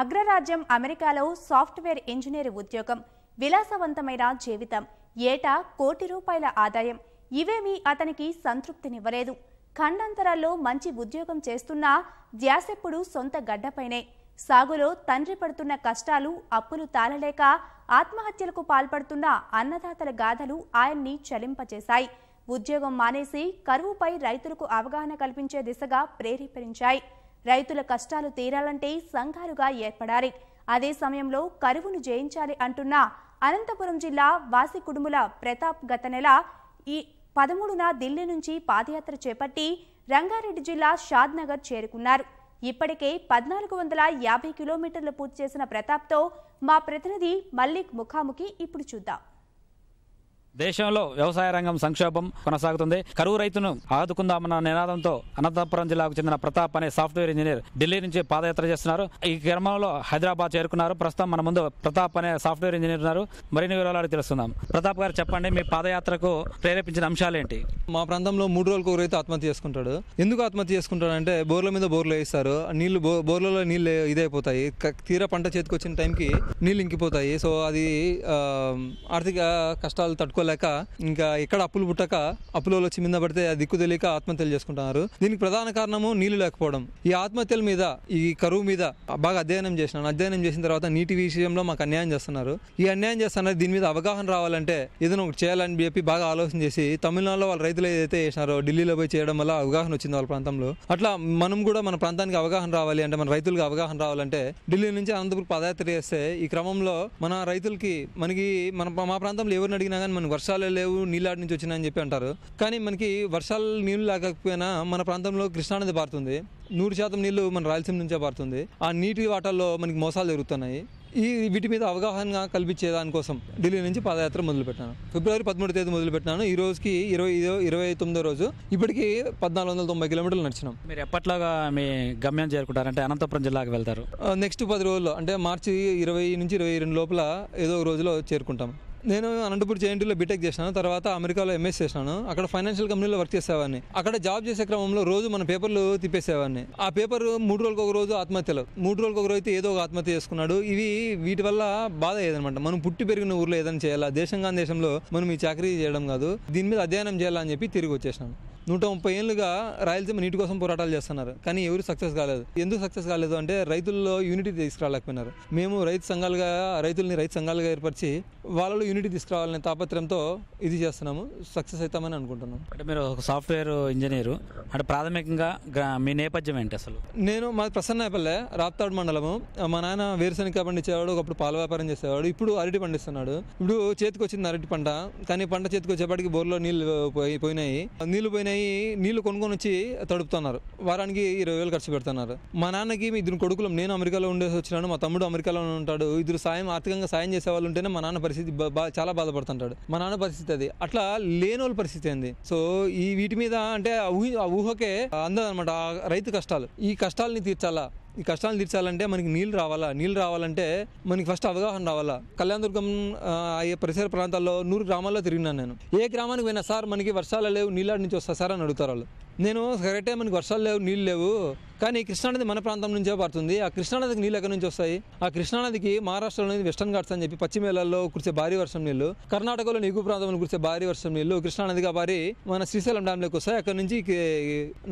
అగ్రరాజ్యం అమెరికాలో software engineer ఉద్యోగం. విలాసవంతమైన జీవితం. ఏటా కోటి రూపాయల ఆదాయం. ఇవేమీ అతనికి సంతృప్తినివ్వలేదు. ఖండాంతరాల్లో మంచి ఉద్యోగం చేస్తున్నా ధ్యాసెప్పుడు సొంత గడ్డపైనే. సాగులో తండ్రి పడుతున్న కష్టాలు అప్పులు తాళలేక ఆత్మహత్యలకు పాల్పడుతున్న అన్నదాతల గాథలు ఆయన్ని చలింపచేశాయి ఉద్యోగం మానేసి కరువుపై రైతులకు అవగాహన కల్పించే దిశగా ప్రేరేపించాయి. రైతుల కష్టాలు తీరాలంటే సంఘాలుగా ఏర్పడాలి. అదే సమయంలో కరువును జయించాలి అంటున్న అనంతపురం జిల్లా వాసి కుడుముల ప్రతాప్ గత నెల ఈ పదమూడున ఢిల్లీ నుంచి పాదయాత్ర చేపట్టి రంగారెడ్డి జిల్లా షాద్నగర్ చేరుకున్నారు. ఇప్పటికే పద్నాలుగు వందల యాభై కిలోమీటర్లు పూర్తి చేసిన ప్రతాప్తో మా ప్రతినిధి మల్లిక్ ముఖాముఖి ఇప్పుడు చూద్దాం. దేశంలో వ్యవసాయ రంగం సంక్షోభం కొనసాగుతుంది. కరువు రైతును ఆదుకుందామన్న నినాదంతో అనంతపురం జిల్లాకు చెందిన ప్రతాప్ అనే సాఫ్ట్వేర్ ఇంజనీర్ ఢిల్లీ నుంచి పాదయాత్ర చేస్తున్నారు. ఈ క్రమంలో హైదరాబాద్ చేరుకున్నారు. ప్రస్తుతం మన ముందు ప్రతాప్ అనే సాఫ్ట్వేర్ ఇంజనీర్ ఉన్నారు. మరిన్ని వివరాలు తెలుస్తున్నాం ప్రతాప్ గారు చెప్పండి మీ పాదయాత్రకు ప్రేరేపించిన అంశాలు ఏంటి మా ప్రాంతంలో మూడు రోజులకు ఒక రైతు ఆత్మహత్య చేసుకుంటాడు. ఎందుకు ఆత్మహత్య చేసుకుంటాడు అంటే బోర్ల మీద బోర్లు వేస్తారు నీళ్ళు బో బోర్లలో నీళ్ళు ఇదైపోతాయి. క- తీరా పంట చేతికి వచ్చిన టైంకి నీళ్ళు ఇంకిపోతాయి. సో అది ఆర్థిక కష్టాలు తట్టుకోలేక ఇంకా ఎక్కడ అప్పులు పుట్టక అప్పులలో చిమ్మింద మీద పడితే దిక్కు తెలియక ఆత్మహత్యలు చేసుకుంటున్నారు. దీనికి ప్రధాన కారణము నీళ్ళు లేకపోవడం. ఈ ఆత్మహత్యల మీద ఈ కరువు మీద బాగా అధ్యయనం చేసినాను. అధ్యయనం చేసిన తర్వాత నీటి విషయంలో మాకు అన్యాయం చేస్తున్నారు. ఈ అన్యాయం చేస్తున్నారు దీని మీద అవగాహన రావాలంటే ఏదైనా ఒకటి చేయాలని చెప్పి బాగా ఆలోచన చేసి తమిళనాడులో వాళ్ళ రైతులు ఏదైతే చేసినారో ఢిల్లీలో పోయి చేయడం వల్ల అవగాహన వచ్చింది వాళ్ళ ప్రాంతంలో. అట్లా మనం కూడా మన ప్రాంతానికి అవగాహన రావాలి అంటే మన రైతులకు అవగాహన రావాలంటే ఢిల్లీ నుంచి అనంతపురం పాదయాత్ర చేస్తే ఈ క్రమంలో మన రైతులకి మనకి మన మా ప్రాంతంలో ఎవరిని అడిగినా కానీ మనం వర్షాలే లేవు నీళ్ళాడి నుంచి వచ్చినాయని చెప్పి అంటారు. కానీ మనకి వర్షాలు నీళ్ళు లేకపోయినా మన ప్రాంతంలో కృష్ణానది పారుతుంది. నూరు శాతం నీళ్ళు మన రాయలసీమ నుంచే పారుతుంది. ఆ నీటి వాటల్లో మనకి మోసాలు జరుగుతున్నాయి. ఈ వీటి మీద అవగాహన కల్పించే దానికోసం ఢిల్లీ నుంచి పాదయాత్ర మొదలుపెట్టాను. ఫిబ్రవరి పదమూడు తేదీ మొదలుపెట్టాను ఈ రోజుకి ఇరవై ఇరవై తొమ్మిదో రోజు. ఇప్పటికి పద్నాలుగు వందల తొంభై కిలోమీటర్లు నడిచినాం. మీరు ఎప్పట్లాగా మీ గమ్యం చేరుకుంటారంటే అనంతపురం జిల్లాకు వెళ్తారు? నెక్స్ట్ పది రోజుల్లో అంటే మార్చి ఇరవై నుంచి ఇరవై రెండు లోపల ఏదో ఒక రోజులో చేరుకుంటాం. నేను అనంతపురం జేఎన్టీలో బీటెక్ చేశాను తర్వాత అమెరికాలో ఎంఎస్ చేశాను అక్కడ ఫైనాన్షియల్ కంపెనీలో వర్క్ చేసేవాడిని. అక్కడ జాబ్ చేసే క్రమంలో రోజు మన పేపర్లు తిప్పేసేవాడిని. ఆ పేపర్ మూడు రోజులకు ఒక రోజు ఆత్మహత్యలు. మూడు రోజులకు ఒక రోజు ఏదో ఒక ఆత్మహత్య చేసుకున్నాడు. ఇవి వీటి వల్ల బాధ ఏదనమాట మనం పుట్టి పెరిగిన ఊర్లో ఏదైనా చేయాలా? దేశంగా దేశంలో మనం ఈ చాకరీ చేయడం కాదు. దీని మీద అధ్యయనం చేయాలని చెప్పి తిరిగి వచ్చేసాను నూట ముప్పై ఏళ్ళుగా రాయలసీమ నీటి కోసం పోరాటాలు చేస్తున్నారు. కానీ ఎవరు సక్సెస్ కాలేదు. ఎందుకు సక్సెస్ కాలేదు అంటే రైతుల్లో యూనిటీ తీసుకురాలేకపోయినారు. మేము రైతు సంఘాలుగా రైతుల్ని రైతు సంఘాలుగా ఏర్పరిచి వాళ్ళలో యూనిటీ తీసుకురావాలనే తాపత్రయంతో ఇది చేస్తున్నాము. సక్సెస్ అవుతామని అనుకుంటున్నాం. అంటే మీరు ఒక సాఫ్ట్వేర్ ఇంజనీరు అంటే ప్రాథమికంగా మీ నేపథ్యం ఏంటి అసలు? నేను మా ప్రసన్నపల్లె రాప్తాడు మండలము. మా నాన్న వేరుశనగ పండించేవాడు ఒకప్పుడు పాల వ్యాపారం చేసేవాడు ఇప్పుడు అరటి పండిస్తున్నాడు ఇప్పుడు చేతికి వచ్చింది అరటి పంట కానీ పంట చేతికి వచ్చేప్పటికి బోర్లో నీళ్ళు పోయి పోయినాయి. నీళ్ళు పోయినాయి నీళ్ళు కొనుక్కొని వచ్చి తడుపుతున్నారు. వారానికి ఇరవై వేలు ఖర్చు పెడుతున్నారు. మా నాన్నకి మీ ఇద్దరు కొడుకులు నేను అమెరికాలో ఉండేసి వచ్చినాను మా తమ్ముడు అమెరికాలో ఉంటాడు ఇద్దరు సాయం ఆర్థికంగా సాయం చేసే వాళ్ళు ఉంటేనే మా నాన్న పరిస్థితి చాలా బాధపడుతుంటాడు. మా నాన్న పరిస్థితి అది. అట్లా లేని వాళ్ళ పరిస్థితి ఏంది? సో ఈ వీటి మీద అంటే ఆ ఊహకే అందదనమాట రైతు కష్టాలు. ఈ కష్టాలని తీర్చాలా? ఈ కష్టాలు తీర్చాలంటే మనకి నీళ్ళు రావాలా? నీళ్ళు రావాలంటే మనకి ఫస్ట్ అవగాహన రావాలా? కళ్యాణదుర్గం ఆ, అయ్యే పరిసర ప్రాంతాల్లో నూరు గ్రామాల్లో తిరిగినాను నేను. ఏ గ్రామానికి పోయినా సార్ మనకి వర్షాలు లేవు నీళ్ళ నుంచి వస్తా సార్ అని అడుగుతారు వాళ్ళు. నేను కరెక్టే మనకి వర్షాలు లేవు నీళ్ళు లేవు. కానీ కృష్ణానది మన ప్రాంతం నుంచే పడుతుంది ఆ కృష్ణానదికి నీళ్ళు ఎక్కడి నుంచి వస్తాయి? ఆ కృష్ణానదికి మహారాష్ట్రలోని వెస్టర్న్ ఘాట్స్ అని చెప్పి పశ్చిమేళ్ళలో కురిసే భారీ వర్షం నీళ్ళు కర్ణాటకలోని ఎగువ ప్రాంతంలో కురిసే భారీ వర్షం నీళ్ళు కృష్ణానదిగా భారీ మన శ్రీశైలం డ్యాంలోకి వస్తాయి. అక్కడ నుంచి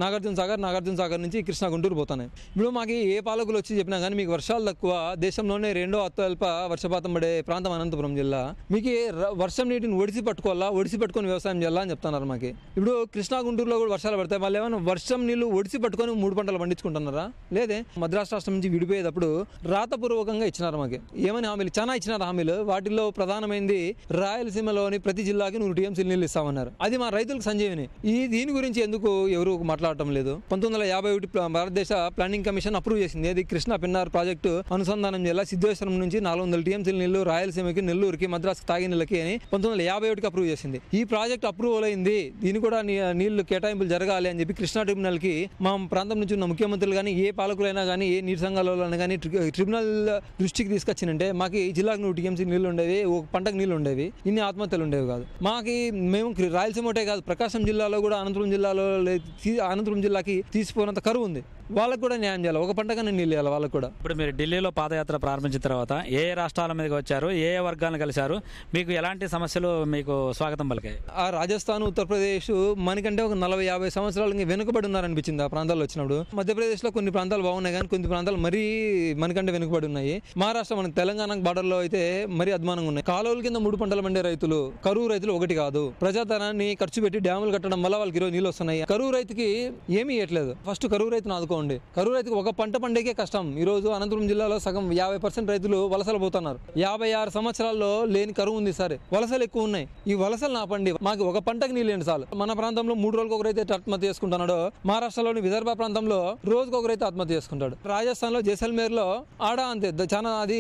నాగార్జున సాగర్ నాగార్జున సాగర్ నుంచి కృష్ణా గుంటూరు పోతున్నాయి. ఇప్పుడు మాకు ఏ పాలకులు వచ్చి చెప్పినా కానీ మీకు వర్షాలు తక్కువ దేశంలోనే రెండో అత్యల్ప వర్షపాతం పడే ప్రాంతం అనంతపురం జిల్లా. మీకు వర్షం నీటిని ఒడిసి పట్టుకోవాలా ఒడిసి పట్టుకొని వ్యవసాయం చేయాలా అని చెప్తున్నారు మాకు. ఇప్పుడు కృష్ణా గుంటూరులో కూడా వర్షాలు పడతాయి వాళ్ళు ఏమైనా వర్షం నీళ్ళు ఒడిసి పట్టుకొని మూడు పంటలు పండించుకుంటున్నారా? లేదే మద్రాసు రాష్ట్రం నుంచి విడిపోయేటప్పుడు రాతపూర్వకంగా ఇచ్చినారు మాకు. ఏమని హామీలు? చాలా ఇచ్చినారు హామీలు. వాటిల్లో ప్రధానమైనది రాయలసీమలోని ప్రతి జిల్లాకి నూరు టీఎంసీ నీళ్ళు ఇస్తామన్నారు. అది మా రైతులకు సంజీవిని. ఈ దీని గురించి ఎందుకు ఎవరు మాట్లాడటం లేదు? పంతొమ్మిది వందల యాభై ఒకటి భారతదేశ ప్లానింగ్ కమిషన్ అప్రూవ్ చేసింది. అది కృష్ణా పిన్నార్ ప్రాజెక్టు అనుసంధానం జిల్లా సిద్ధేశ్వరం నుంచి నాలుగు వందల టీఎంసీ నీళ్ళు రాయలసీమకి నెల్లూరుకి మద్రాసు తాగే నీళ్ళకి అని పంతొమ్మిది వందల యాభై ఒకటికి అప్రూవ్ చేసింది. ఈ ప్రాజెక్ట్ అప్రూవల్ అయింది. దీని కూడా నీళ్ళు కేటాయింపులు జరగాలి అని చెప్పి కృష్ణా ట్రిబ్యునల్కి మా ప్రాంతం నుంచి ఉన్న ముఖ్యమంత్రులు కానీ ఏ పాలకులైనా కానీ ఏ నీటి సంఘాలైనా కానీ ట్రిబ్యునల్ దృష్టికి తీసుకొచ్చినంటే మాకు ఈ జిల్లాకు నూరు టీఎంసీ నీళ్ళు ఉండేవి ఒక పంటకు నీళ్ళు ఉండేవి ఇన్ని ఆత్మహత్యలు ఉండేవి కాదు. మాకి మేము రాయలసీమ ఒకటే కాదు ప్రకాశం జిల్లాలో కూడా అనంతపురం జిల్లాలో తీ- అనంతపురం జిల్లాకి తీసిపోయినంత కరువు ఉంది. వాళ్ళకు కూడా న్యాయం చేయాలి. ఒక పంటగానే నీళ్ళు ఇవ్వాలి వాళ్ళకు కూడా. ఇప్పుడు మీరు ఢిల్లీలో పాదయాత్ర ప్రారంభించిన తర్వాత ఏ ఏ రాష్ట్రాల మీదకి వచ్చారు ఏ ఏ వర్గాలను కలిశారు మీకు ఎలాంటి సమస్యలు మీకు స్వాగతం పలికాయి? ఆ రాజస్థాన్ ఉత్తరప్రదేశ్ మనకంటే ఒక నలభై యాభై సంవత్సరాలు వెనుకబడి ఉన్నారనిపించింది ఆ ప్రాంతాల్లో వచ్చినప్పుడు. మధ్యప్రదేశ్లో కొన్ని ప్రాంతాలు బాగున్నాయి కానీ కొన్ని ప్రాంతాలు మరీ మనకంటే వెనుకబడి ఉన్నాయి. మహారాష్ట్ర మన తెలంగాణ బార్డర్లో అయితే మరీ అధ్వానంగా ఉన్నాయి. కాలువల కింద మూడు పంటలు పండే రైతులు కరువు రైతులు ఒకటి కాదు. ప్రజాధనాన్ని ఖర్చు పెట్టి డ్యాములు కట్టడం వల్ల వాళ్ళకి ఈరోజు నీళ్ళు వస్తున్నాయి. కరువు రైతుకి ఏమీ ఇవ్వట్లేదు ఫస్ట్ కరువు రైతును ఆదుకోండి కరువు రైతుకు ఒక పంట పండేకే కష్టం. ఈ రోజు అనంతపురం జిల్లాలో సగం యాభై పర్సెంట్ రైతులు వలసలు పోతున్నారు. యాభై ఆరు సంవత్సరాల్లో లేని కరువు ఉంది సరే. వలసలు ఎక్కువ ఉన్నాయి. ఈ వలసలు నాపండి. మాకు ఒక పంటకి నీళ్ళు ఏంటి చాలు. మన ప్రాంతంలో మూడు రోజులకు ఒక రైతు ఆత్మహత్య చేసుకుంటున్నాడు మహారాష్ట్రలోని విదర్భ ప్రాంతంలో రోజుకు ఒక రైతు ఆత్మహత్య చేసుకుంటాడు. రాజస్థాన్లో జైసల్మేర్లో ఆడ అంతే. చాలా అది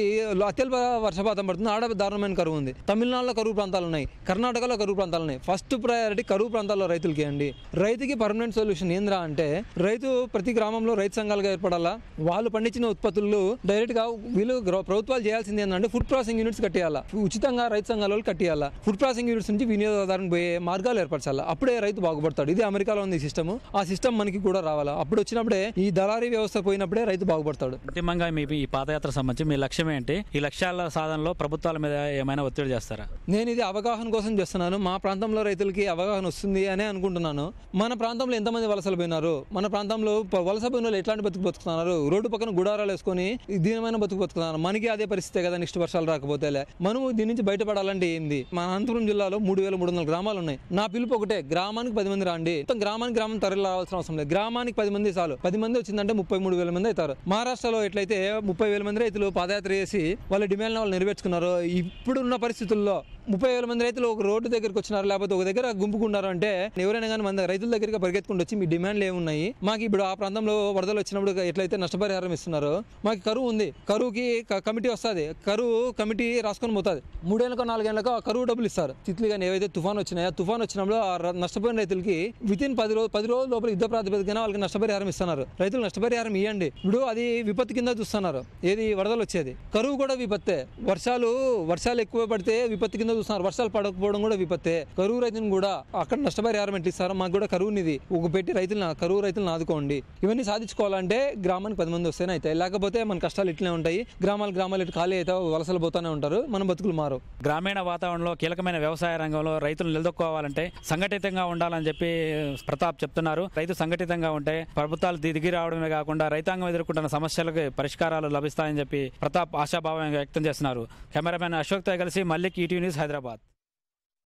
అత్యల్ప వర్షపాతం పడుతుంది. ఆడ దారుణమైన కరువు ఉంది. తమిళనాడులో కరువు ప్రాంతాలు ఉన్నాయి. కర్ణాటకలో కరువు ప్రాంతాలు ఉన్నాయి. ఫస్ట్ ప్రయారిటీ కరువు ప్రాంతాల్లో రైతులకి అండి. రైతుకి పర్మనెంట్ సొల్యూషన్ ఏంద్రా అంటే రైతు ప్రతి గ్రామంలో రైతు సంఘాలుగా ఏర్పడాలా? వాళ్ళు పండించిన ఉత్పత్తులు డైరెక్ట్గా వీళ్ళు ప్రభుత్వాలు చేయాల్సింది ఏంటంటే ఫుడ్ ప్రాసెసింగ్ యూనిట్స్ కట్టేయాలా. ఉచితంగా రైతు సంఘాల వాళ్ళు కట్టేయాలా. ఫుడ్ ప్రాసెసింగ్ యూనిట్స్ నుంచి వినియోగదారునికి పోయే మార్గాలు ఏర్పరచాలా. అప్పుడే రైతు బాగుపడతాడు. ఇది అమెరికాలో ఉంది సిస్టమ్ ఆ సిస్టమ్ మనకి కూడా రావాలా. అప్పుడు వచ్చినప్పుడే ఈ దళారీ వ్యవస్థ పోయినప్పుడే రైతు బాగుపడతాడు. అంతిమంగా మీ ఈ పాదయాత్ర సంబంధించి మీ లక్ష్యం ఏంటి? ఈ లక్ష్యాల సాధనలో ప్రభుత్వాల మీద ఏమైనా ఒత్తిడి చేస్తారా? నేను ఇది అవగాహన కోసం చేస్తున్నాను. మా ప్రాంతంలో రైతులకి అవగాహన వస్తుంది అనే అనుకుంటున్నాను. మన ప్రాంతంలో ఎంతమంది వలసలు పోయినారు? మన ప్రాంతంలో వలస పోయిన వాళ్ళు ఎట్లాంటి బతుకు బతుకుతున్నారు? రోడ్డు పక్కన గుడారాలు వేసుకొని దీనమైన బతుకు బతుకుతున్నారు. మనకి అదే పరిస్థితే కదా నెక్స్ట్ వర్షాలు రాకపోతేలే మనము దీని నుంచి బయటపడాలంటే ఏంది? మన అనంతపురం జిల్లాలో మూడు వేల మూడు వందల గ్రామాలు ఉన్నాయి. నా పిలుపు ఒకటే గ్రామానికి పది మంది రాండి. మొత్తం గ్రామానికి గ్రామం తరలి రావాల్సిన అవసరం లేదు. గ్రామానికి పది మంది చాలు. పది మంది వచ్చిందంటే ముప్పై మూడు వేల మంది అవుతారు. మహారాష్ట్రలో ఎట్లయితే ముప్పై వేల మంది రైతులు పాదయాత్ర చేసి వాళ్ళ డిమాండ్ వాళ్ళు నెరవేర్చుకున్నారు ఇప్పుడున్న పరిస్థితుల్లో ముప్పై వేల మంది రైతులు ఒక రోడ్డు దగ్గరికి వచ్చినారు? లేకపోతే ఒక దగ్గర గుంపుకున్నారు? అంటే ఎవరైనా కానీ మన రైతుల దగ్గరికి పరిగెత్తుకుంటూ వచ్చి మీ డిమాండ్లు ఏమున్నాయి? మాకు ఇప్పుడు ఆ ప్రాంతంలో వరదలు వచ్చినప్పుడు ఎట్లయితే నష్టపరిహారం ఇస్తున్నారో మాకు కరువు ఉంది. కరువుకి కమిటీ వస్తుంది. కరువు కమిటీ రాసుకొని పోతుంది. మూడేళ్ళకో నాలుగేళ్ళకో కరువు డబ్బులు ఇస్తారు. తిత్లీ కానీ ఏవైతే తుఫాన్ వచ్చినాయో తుఫాన్ వచ్చినప్పుడు ఆ నష్టపోయిన రైతులకి విత్ ఇన్ పది రోజులు పది రోజుల లోపల యుద్ధ ప్రాతిపదికన వాళ్ళకి నష్టపరిహారం ఇస్తున్నారు. రైతులు నష్టపరిహారం ఇవ్వండి ఇప్పుడు అది విపత్తు కింద చూస్తున్నారు. ఏది వరదలు వచ్చేది కరువు కూడా విపత్తే. వర్షాలు వర్షాలు ఎక్కువ పడితే విపత్తు కింద చూస్తున్నారు. వర్షాలు పడకపోవడం కూడా విపత్తే. కరువు రైతుని కూడా అక్కడ నష్టపరిహారం ఎట్లా ఇస్తారో మాకు కూడా కరువునిది ఒక పెట్టి రైతులను కరువు రైతులను ఆదుకోండి. ఇవన్నీ సాధించుకోవాలంటే గ్రామానికి పది మంది వస్తేనే అవుతాయి. లేకపోతే మన కష్టాలు ఇట్లనే ఉంటాయి. గ్రామాలు గ్రామాలు ఇటు ఖాళీ అయితే వలసలు పోతానే ఉంటారు. మన బతుకులు మారు గ్రామీణ వాతావరణంలో కీలకమైన వ్యవసాయ రంగంలో రైతులు నిలదొక్కోవాలంటే సంఘటితంగా ఉండాలని చెప్పి ప్రతాప్ చెప్తున్నారు. రైతు సంఘటితంగా ఉంటే ప్రభుత్వాలు దిగి రావడమే కాకుండా రైతాంగం ఎదుర్కొంటున్న సమస్యలకు పరిష్కారాలు లభిస్తాయని చెప్పి ప్రతాప్ ఆశాభావం వ్యక్తం చేస్తున్నారు. కెమెరామెన్ అశోక్తో కలిసి మల్లిక్ ఈటీవీ న్యూస్ హైదరాబాద్.